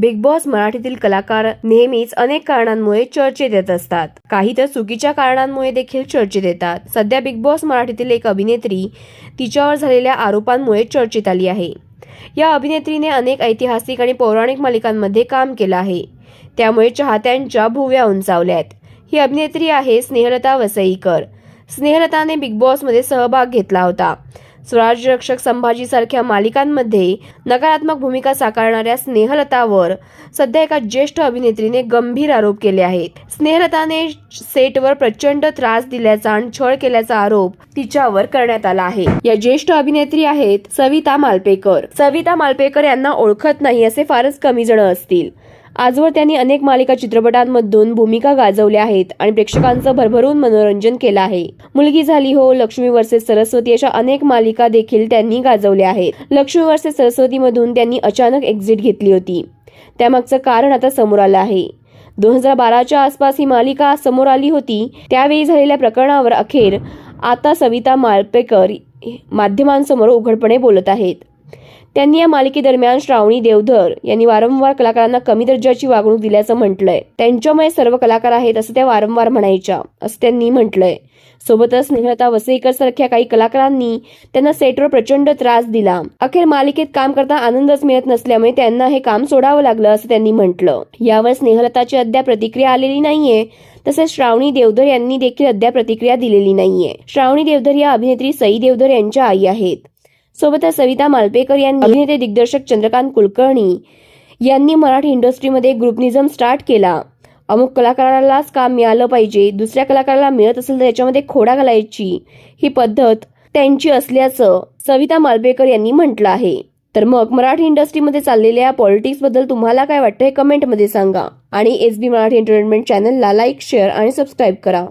Big boss मराठीतील कलाकार नेहमीच अनेक कारणांमुळे चर्चेत येत असतात. काही तर चुकीच्या कारणांमुळे देखील चर्चेत येतात. सध्या बिग बॉस मराठीतील एक अभिनेत्री तिच्यावर झालेल्या आरोपांमुळे चर्चेत आली आहे. या अभिनेत्रीने अनेक ऐतिहासिक आणि पौराणिक मालिकांमध्ये काम केलं आहे. त्यामुळे चाहत्यांच्या भुव्या उंचावल्यात. ही अभिनेत्री आहे स्नेहलता वसईकर. स्नेहलताने बिग बॉसमध्ये सहभाग घेतला होता. स्वराज रक्षक संभाजी सारख्या मालिकांमध्ये नकारात्मक भूमिका साकारणाऱ्या स्नेहलतावर सध्या एका ज्येष्ठ अभिनेत्रीने गंभीर आरोप केले आहेत. स्नेहलताने सेटवर प्रचंड त्रास दिल्याचा आणि छळ केल्याचा आरोप तिच्यावर करण्यात आला आहे. या ज्येष्ठ अभिनेत्री आहेत सविता मालपेकर. सविता मालपेकर यांना ओळखत नाही असे फारच कमी जण असतील. आजवर त्यांनी अनेक मालिका चित्रपटांमधून भूमिका गाजवल्या आहेत आणि प्रेक्षकांचं भरभरून मनोरंजन केलं आहे. मुलगी झाली हो लक्ष्मी वर्सेस सरस्वती अशा अनेक मालिका देखील त्यांनी गाजवल्या आहेत. लक्ष्मी वर्सेस सरस्वतीमधून त्यांनी अचानक एक्झिट घेतली होती. त्यामागचं कारण आता समोर आलं आहे. दोन हजार बाराच्या आसपास ही मालिका समोर आली होती त्यावेळी झालेल्या प्रकरणावर अखेर आता सविता मालपेकर माध्यमांसमोर उघडपणे बोलत आहेत. त्यांनी या मालिकेदरम्यान श्रावणी देवधर यांनी वारंवार कलाकारांना कमी दर्जाची वागणूक दिल्याचं म्हटलंय. त्यांच्यामुळे सर्व कलाकार आहेत असं त्या वारंवार म्हणायच्या असं त्यांनी म्हटलंय. सोबतच स्नेहलता वसईकर सारख्या काही कलाकारांनी त्यांना सेटवर प्रचंड त्रास दिला. अखेर मालिकेत काम करता आनंदच मिळत नसल्यामुळे त्यांना हे काम सोडावं लागलं असं त्यांनी म्हटलं. यावर स्नेहलताची अद्याप प्रतिक्रिया आलेली नाहीये तसेच श्रावणी देवधर यांनी देखील अद्याप प्रतिक्रिया दिलेली नाहीये. श्रावणी देवधर या अभिनेत्री सई देवधर यांच्या आई आहेत. सोबतच सविता मालपेकर यांनी अभिनेते दिग्दर्शक चंद्रकांत कुलकर्णी यांनी मराठी इंडस्ट्रीमध्ये ग्रुपनिझम स्टार्ट केला. अमुक कलाकारालाच काम मिळालं पाहिजे दुसऱ्या कलाकाराला मिळत असेल तर त्याच्यामध्ये खोडा घालायची ही पद्धत त्यांची असल्याचं सविता मालपेकर यांनी म्हटलं आहे. तर मग मराठी इंडस्ट्रीमध्ये चाललेल्या पॉलिटिक्सबद्दल तुम्हाला काय वाटतं हे कमेंटमध्ये सांगा. आणि एस बी मराठी एंटरटेनमेंट चॅनलला लाईक शेअर आणि सबस्क्राईब करा.